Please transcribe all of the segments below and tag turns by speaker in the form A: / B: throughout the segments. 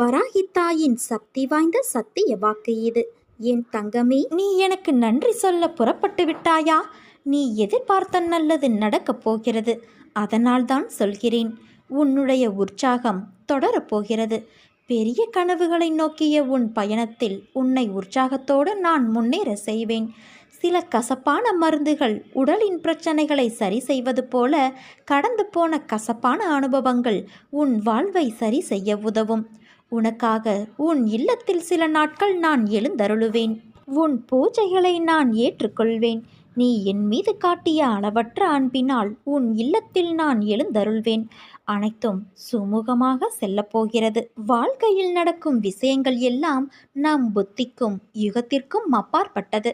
A: வராகித்தாயின் சக்தி வாய்ந்த சத்திய வாக்கு இது. என் தங்கமே
B: நீ எனக்கு நன்றி சொல்ல புறப்பட்டு விட்டாயா? நீ எதிர்பார்த்த நல்லது நடக்கப் போகிறது. அதனால்தான் சொல்கிறேன் உன்னுடைய உற்சாகம் தொடரப்போகிறது பெரிய கனவுகளை நோக்கிய உன் பயணத்தில் உன்னை உற்சாகத்தோடு நான் முன்னேற செய்வேன். சில கசப்பான மருந்துகள் உடலின் பிரச்சனைகளை சரி செய்வது போல கடந்து போன கசப்பான அனுபவங்கள் உன் வாழ்வை சரி செய்ய உதவும். உனக்காக உன் இல்லத்தில் சில நாட்கள் நான் எழுந்தருளுவேன். உன் பூஜைகளை நான் ஏற்றுக்கொள்வேன். நீ என் மீது காட்டிய அளவற்ற அன்பினால் உன் இல்லத்தில் நான் எழுந்தருள்வேன். அனைத்தும் சுமூகமாக செல்லப்போகிறது. வாழ்க்கையில் நடக்கும் விஷயங்கள் எல்லாம் நம் புத்திக்கும் யுகத்திற்கும் அப்பாற்பட்டது.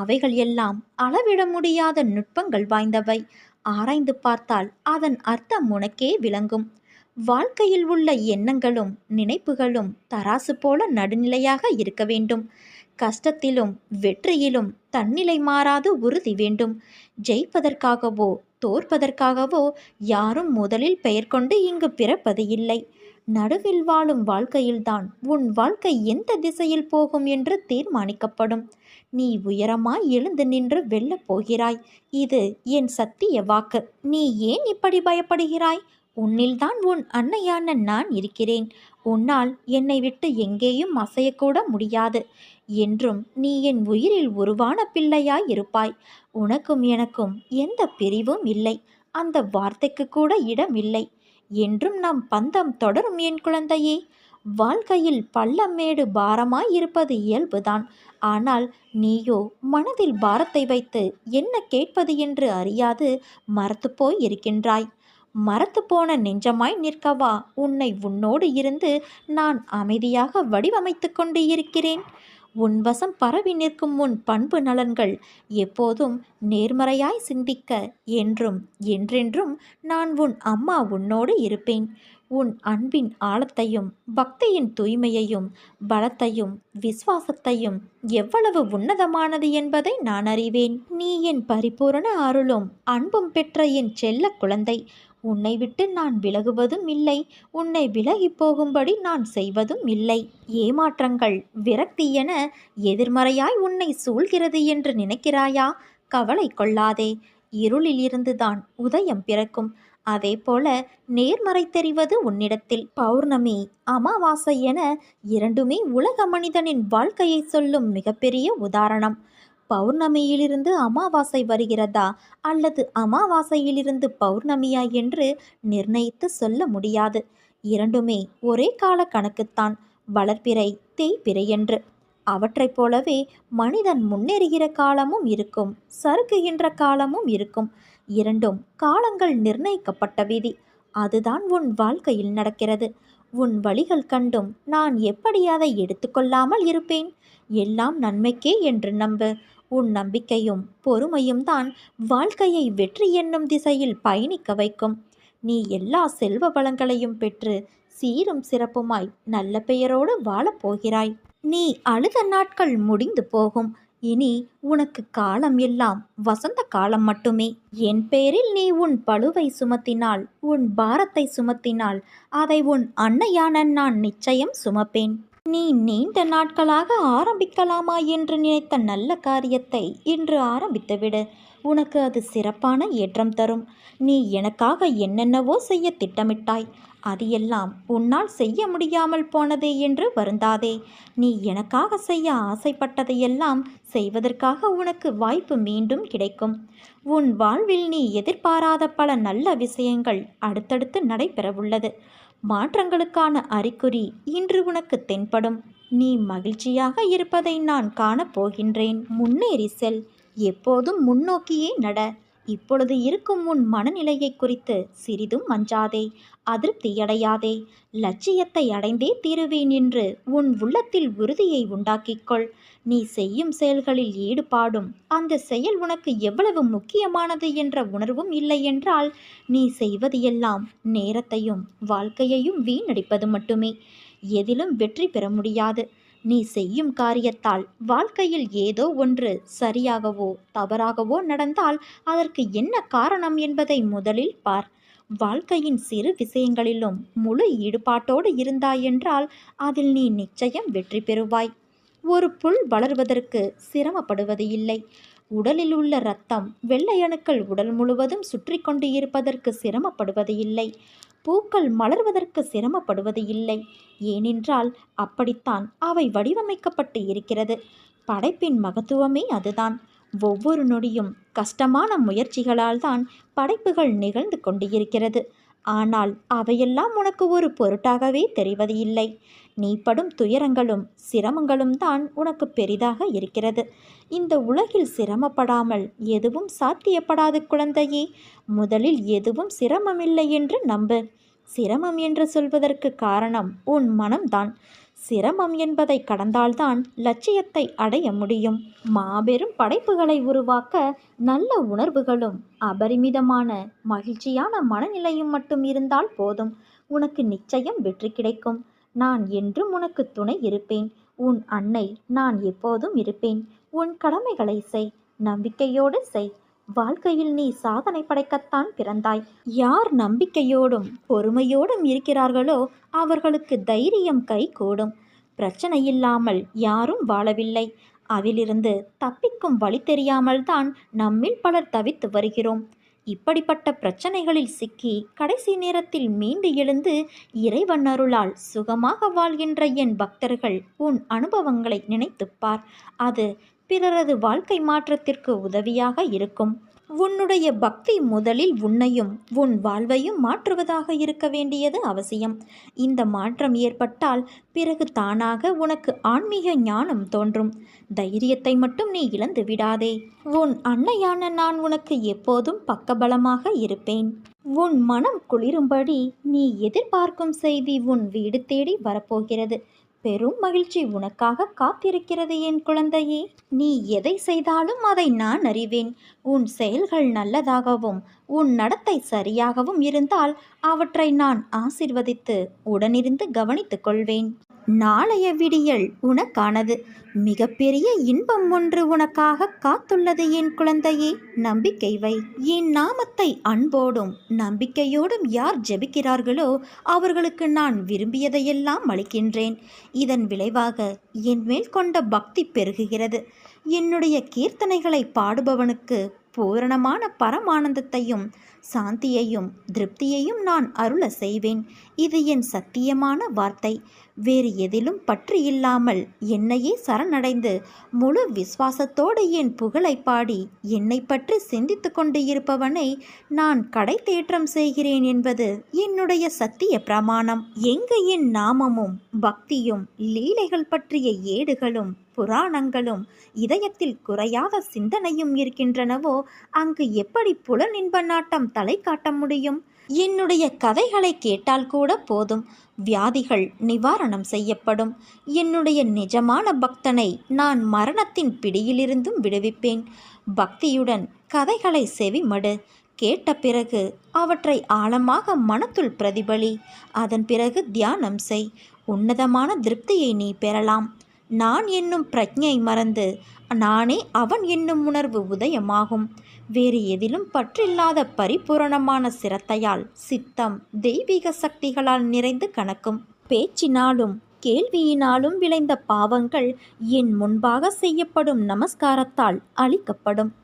B: அவைகள் எல்லாம் அளவிட முடியாத நுட்பங்கள் வாய்ந்தவை. ஆராய்ந்து பார்த்தால் அதன் அர்த்தம் உனக்கே விளங்கும். வாழ்க்கையில் உள்ள எண்ணங்களும் நினைப்புகளும் தராசு போல நடுநிலையாக இருக்க வேண்டும். கஷ்டத்திலும் வெற்றியிலும் தன்னிலை மாறாது உறுதி வேண்டும். ஜெயிப்பதற்காகவோ தோற்பதற்காகவோ யாரும் முதலில் பெயர் கொண்டு இங்கு பிறப்பது இல்லை. நடுவில் வாழும் வாழ்க்கையில்தான் உன் வாழ்க்கை எந்த திசையில் போகும் என்று தீர்மானிக்கப்படும். நீ உயரமாய் எழுந்து நின்று வெல்லப் போகிறாய். இது என் சத்திய வாக்கு. நீ ஏன் இப்படி பயப்படுகிறாய்? உன்னில்தான் உன் அன்னையான நான் இருக்கிறேன். உன்னால் என்னை விட்டு எங்கேயும் அசையக்கூட முடியாது. என்றும் நீ என் உயிரில் உருவான பிள்ளையாய் இருப்பாய். உனக்கும் எனக்கும் எந்த பிரிவும் இல்லை. அந்த வார்த்தைக்கு கூட இடமில்லை. என்றும் நம் பந்தம் தொடரும் என் குழந்தையே. வாழ்க்கையில் பள்ளமேடு பாரமாய் இருப்பது இயல்புதான். ஆனால் நீயோ மனதில் பாரத்தை வைத்து என்ன கேட்பது என்று அறியாது மறத்துப்போய் இருக்கின்றாய். மரத்து போன நெஞ்சமாய் நிற்கவா? உன்னை உன்னோடு இருந்து நான் அமைதியாக வடிவமைத்து கொண்டு இருக்கிறேன் உன் வசம் பரவி நிற்கும் உன் பண்பு நலன்கள் எப்போதும் நேர்மறையாய் சிந்திக்க என்றும் என்றென்றும் நான் உன் அம்மா உன்னோடு இருப்பேன். உன் அன்பின் ஆழத்தையும் பக்தியின் தூய்மையையும் பலத்தையும் விசுவாசத்தையும் எவ்வளவு உன்னதமானது என்பதை நான் அறிவேன். நீ என் பரிபூரண அருளும் அன்பும் பெற்ற என் செல்ல குழந்தை. உன்னை விட்டு நான் விலகுவதும் இல்லை. உன்னை விலகி போகும்படி நான் செய்வதும் இல்லை. ஏமாற்றங்கள் விரக்தி என எதிர்மறையாய் உன்னை சூழ்கிறது என்று நினைக்கிறாயா? கவலை கொள்ளாதே. இருளிலிருந்துதான் உதயம் பிறக்கும். அதே போல நேர்மறை தெரிவது உன்னிடத்தில். பௌர்ணமி அமாவாசை என இரண்டுமே உலக மனிதனின் வாழ்க்கையை சொல்லும் மிகப்பெரிய உதாரணம். பௌர்ணமியிலிருந்து அமாவாசை வருகிறதா அல்லது அமாவாசையிலிருந்து பௌர்ணமியா என்று நிர்ணயித்து சொல்ல முடியாது. இரண்டுமே ஒரே கால கணக்குத்தான். வளர்ப்பிறை தேய்பிறை என்று. அவற்றைப் போலவே மனிதன் முன்னேறுகிற காலமும் இருக்கும் சறுக்குகின்ற காலமும் இருக்கும். இரண்டும் காலங்கள் நிர்ணயிக்கப்பட்ட விதி. அதுதான் உன் வாழ்க்கையில் நடக்கிறது. உன் வழிகள் கண்டும் நான் எப்படி அதை எடுத்துக்கொள்ளாமல் இருப்பேன்? எல்லாம் நன்மைக்கே என்று நம்பு. உன் நம்பிக்கையும் பொறுமையும் தான் வாழ்க்கையை வெற்றி என்னும் திசையில் பயணிக்க வைக்கும். நீ எல்லா செல்வ வளங்களையும் பெற்று சீரும் சிறப்புமாய் நல்ல பெயரோடு வாழப்போகிறாய் நீ அழுத நாட்கள் முடிந்து போகும். இனி உனக்கு காலம் எல்லாம் வசந்த காலம் மட்டுமே. என் பெயரில் நீ உன் பழுவை சுமத்தினால் உன் பாரத்தை சுமத்தினால் அதை உன் அன்னையான நான் நிச்சயம் சுமப்பேன். நீ நீண்ட நாட்களாக ஆரம்பிக்கலாமா என்று நினைத்த நல்ல காரியத்தை இன்று ஆரம்பித்துவிடு. உனக்கு அது சிறப்பான ஏற்றம் தரும். நீ எனக்காக என்னென்னவோ செய்ய திட்டமிட்டாய். அது எல்லாம் உன்னால் செய்ய முடியாமல் போனதே என்று வருந்தாதே. நீ எனக்காக செய்ய ஆசைப்பட்டதையெல்லாம் செய்வதற்காக உனக்கு வாய்ப்பு மீண்டும் கிடைக்கும். உன் வாழ்வில் நீ எதிர்பாராத பல நல்ல விஷயங்கள் அடுத்தடுத்து நடைபெறவுள்ளது. மாற்றங்களுக்கான அறிகுறி இன்று உனக்கு தென்படும். நீ மகிழ்ச்சியாக இருப்பதை நான் காணப்போகின்றேன். முன்னேறி செல். எப்போதும் முன்னோக்கியே நட. இப்பொழுது இருக்கும் உன் மனநிலையை குறித்து சிறிதும் அஞ்சாதே அதிருப்தியடையாதே. லட்சியத்தை அடைந்தே தீருவேன் என்று உன் உள்ளத்தில் உறுதியை உண்டாக்கிக்கொள். நீ செய்யும் செயல்களில் ஈடுபாடும் அந்த செயல் உனக்கு எவ்வளவு முக்கியமானது என்ற உணர்வும் இல்லை என்றால் நீ செய்வது எல்லாம் நேரத்தையும் வாழ்க்கையையும் வீணடிப்பது மட்டுமே. எதிலும் வெற்றி பெற முடியாது. நீ செய்யும் காரியத்தால் வாழ்க்கையில் ஏதோ ஒன்று சரியாகவோ தவறாகவோ நடந்தால் அதற்கு என்ன காரணம் என்பதை முதலில் பார். வாழ்க்கையின் சிறு விஷயங்களிலும் முழு ஈடுபாட்டோடு இருந்தாயென்றால் அதில் நீ நிச்சயம் வெற்றி பெறுவாய். ஒரு புல் வளர்வதற்கு சிரமப்படுவது இல்லை. உடலில் உள்ள இரத்தம் வெள்ளை அணுக்கள் உடல் முழுவதும் சுற்றி கொண்டு இருப்பதற்கு சிரமப்படுவது இல்லை. பூக்கள் மலர்வதற்கு சிரமப்படுவது இல்லை. ஏனென்றால் அப்படித்தான் அவை வடிவமைக்கப்பட்டு இருக்கிறது. படைப்பின் மகத்துவமே அதுதான். ஒவ்வொரு நொடியும் கஷ்டமான முயற்சிகளால் தான் படைப்புகள் நிகழ்ந்து கொண்டு இருக்கிறது ஆனால் அவையெல்லாம் உனக்கு ஒரு பொருட்டாகவே தெரிவது இல்லை. நீ படும் துயரங்களும் சிரமங்களும் தான் உனக்கு பெரிதாக இருக்கிறது. இந்த உலகில் சிரமப்படாமல் எதுவும் சாத்தியப்படாது குழந்தையே முதலில் எதுவும் சிரமமில்லை என்று நம்பு. சிரமம் என்று சொல்வதற்கு காரணம் உன் மனம்தான். சிரமம் என்பதை கடந்தால்தான் லட்சியத்தை அடைய முடியும். மாபெரும் படைப்புகளை உருவாக்க நல்ல உணர்வுகளும் அபரிமிதமான மகிழ்ச்சியான மனநிலையும் மட்டும் இருந்தால் போதும். உனக்கு நிச்சயம் வெற்றி கிடைக்கும். நான் என்றும் உனக்கு துணை இருப்பேன். உன் அன்னை நான் எப்போதும் இருப்பேன். உன் கடமைகளை செய் நம்பிக்கையோடு செய். வாழ்க்கையில் நீ சாதனை படைக்கத்தான் பிறந்தாய். யார் நம்பிக்கையோடும் பொறுமையோடும் இருக்கிறார்களோ அவர்களுக்கு தைரியம் கை கூடும். பிரச்சனை இல்லாமல் யாரும் வாழவில்லை. அதிலிருந்து தப்பிக்கும் வழி தெரியாமல் தான் நம்மில் பலர் தவித்து வருகிறோம். இப்படிப்பட்ட பிரச்சனைகளில் சிக்கி கடைசி நேரத்தில் மீண்டு எழுந்து இறைவன் அருளால் சுகமாக வாழ்கின்ற என் பக்தர்கள் உன் அனுபவங்களை நினைத்துப்பார். அது பிறரது வாழ்க்கை மாற்றத்திற்கு உதவியாக இருக்கும். உன்னுடைய பக்தி முதலில் உன்னையும் உன் வாழ்வையும் மாற்றுவதாக இருக்க வேண்டியது அவசியம். இந்த மாற்றம் ஏற்பட்டால் பிறகு தானாக உனக்கு ஆன்மீக ஞானம் தோன்றும். தைரியத்தை மட்டும் நீ இழந்து விடாதே. உன் அன்னையான நான் உனக்கு எப்போதும் பக்கபலமாக இருப்பேன். உன் மனம் குளிரும்படி நீ எதிர்பார்க்கும் செய்தி உன் வீடு தேடி வரப்போகிறது. பெரும் மகிழ்ச்சி உனக்காக காத்திருக்கிறது என் குழந்தையே. நீ எதை செய்தாலும் அதை நான் அறிவேன். உன் செயல்கள் நல்லதாகவும் உன் நடத்தை சரியாகவும் இருந்தால் அவற்றை நான் ஆசிர்வதித்து உடனிருந்து கவனித்துக் கொள்வேன். நாளைய விடியல் உனக்கானது. மிகப்பெரிய இன்பம் ஒன்று உனக்காக காத்துள்ளது என் குழந்தையே. நம்பிக்கை வை. என் நாமத்தை அன்போடும் நம்பிக்கையோடும் யார் ஜெபிக்கிறார்களோ அவர்களுக்கு நான் விரும்பியதையெல்லாம் அளிக்கின்றேன். இதன் விளைவாக என் மேல் கொண்ட பக்தி பெருகுகிறது. என்னுடைய கீர்த்தனைகளை பாடுபவனுக்கு பூரணமான பரமானந்தத்தையும் சாந்தியையும் திருப்தியையும் நான் அருள செய்வேன். இது என் சத்தியமான வார்த்தை. வேறு எதிலும் பற்று இல்லாமல் என்னையே சரணடைந்து முழு விசுவாசத்தோடு என் புகழை பாடி என்னை பற்றி சிந்தித்து கொண்டு இருப்பவனை நான் கடை தேற்றம் செய்கிறேன் என்பது என்னுடைய சத்திய பிரமாணம். எங்கு என் நாமமும் பக்தியும் லீலைகள் பற்றிய ஏடுகளும் புராணங்களும் இதயத்தில் குறையாத சிந்தனையும் இருக்கின்றனவோ அங்கு எப்படி புலனின்ப நாட்டம் தலை காட்ட முடியும்? என்னுடைய கதைகளை கேட்டால் கூட போதும். வியாதிகள் நிவாரணம் செய்யப்படும். என்னுடைய நிஜமான பக்தனை நான் மரணத்தின் பிடியிலிருந்தும் விடுவிப்பேன். பக்தியுடன் கதைகளை செவிமடு. கேட்ட பிறகு அவற்றை ஆழமாக மனத்துள் பிரதிபலி. அதன் பிறகு தியானம் செய். உன்னதமான திருப்தியை நீ பெறலாம். நான் என்னும் பிரஜை மறந்து நானே அவன் என்னும் உணர்வு உதயமாகும். வேறு எதிலும் பற்றில்லாத பரிபூரணமான சிரத்தையால் சித்தம் தெய்வீக சக்திகளால் நிறைந்து கணக்கும் பேச்சினாலும் கேள்வியினாலும் விளைந்த பாவங்கள் என் முன்பாக செய்யப்படும் நமஸ்காரத்தால் அழிக்கப்படும்.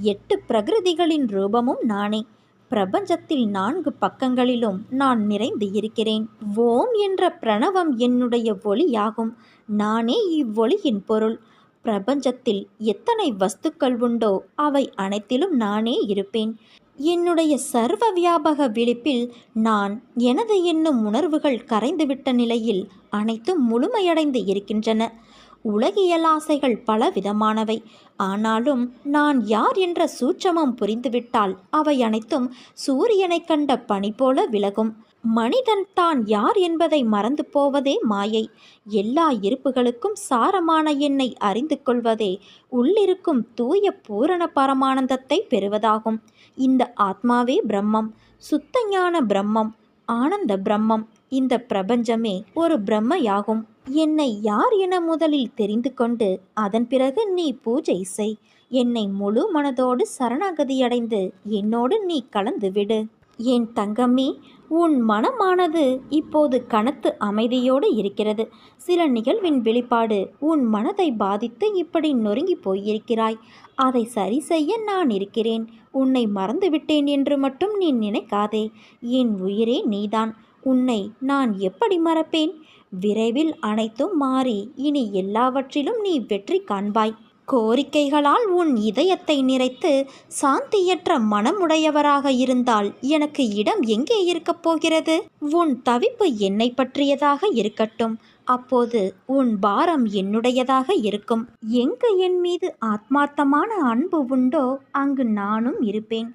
B: எட்டு பிரகிருதிகளின் ரூபமும் நானே. பிரபஞ்சத்தில் நான்கு பக்கங்களிலும் நான் நிறைந்து இருக்கிறேன். ஓம் என்ற பிரணவம் என்னுடைய ஒளியாகும். நானே இவ்வொளியின் பொருள். பிரபஞ்சத்தில் எத்தனை வஸ்துக்கள் உண்டோ அவை அனைத்திலும் நானே இருப்பேன். என்னுடைய சர்வ வியாபக விழிப்பில் நான் எனது என்னும் உணர்வுகள் கரைந்துவிட்ட நிலையில் அனைத்தும் முழுமையடைந்து இருக்கின்றன. உலகியல் ஆசைகள் பல விதமானவை ஆனாலும் நான் யார் என்ற சூட்சமம் புரிந்துவிட்டால் அவை அனைத்தும் சூரியனைக் கண்ட பனி போல விலகும். மனிதன் தான் யார் என்பதை மறந்து போவதே மாயை. எல்லா இருப்புகளுக்கும் சாரமான என்னை அறிந்து கொள்வதே உள்ளிருக்கும் தூய பூரண பரமானந்தத்தை பெறுவதாகும். இந்த ஆத்மாவே பிரம்மம் சுத்த ஞான பிரம்மம் ஆனந்த பிரம்மம். இந்த பிரபஞ்சமே ஒரு பிரம்மையாகும். என்னை யார் என முதலில் தெரிந்து கொண்டு அதன் பிறகு நீ பூஜை செய். என்னை முழு மனதோடு சரணாகதியடைந்து என்னோடு நீ கலந்து விடு. என் தங்கமே உன் மனமானது இப்போது கனத்து அமைதியோடு இருக்கிறது. சில நிகழ்வின் வெளிப்பாடு உன் மனதை பாதித்து இப்படி நொறுங்கி போயிருக்கிறாய். அதை சரி செய்ய நான் இருக்கிறேன். உன்னை மறந்துவிட்டேன் என்று மட்டும் நீ நினைக்காதே. என் உயிரே நீதான். உன்னை நான் எப்படி மறப்பேன்? விரைவில் அனைத்தும் மாறி இனி எல்லாவற்றிலும் நீ வெற்றி காண்பாய். கோரிக்கைகளால் உன் இதயத்தை நிறைத்து சாந்தியற்ற மனமுடையவராக இருந்தால் எனக்கு இடம் எங்கே இருக்கப் போகிறது? உன் தவிப்பு என்னை பற்றியதாக இருக்கட்டும். அப்போது உன் பாரம் என்னுடையதாக இருக்கும். எங்கு என் மீது ஆத்மார்த்தமான அன்பு உண்டோ அங்கு நானும் இருப்பேன்.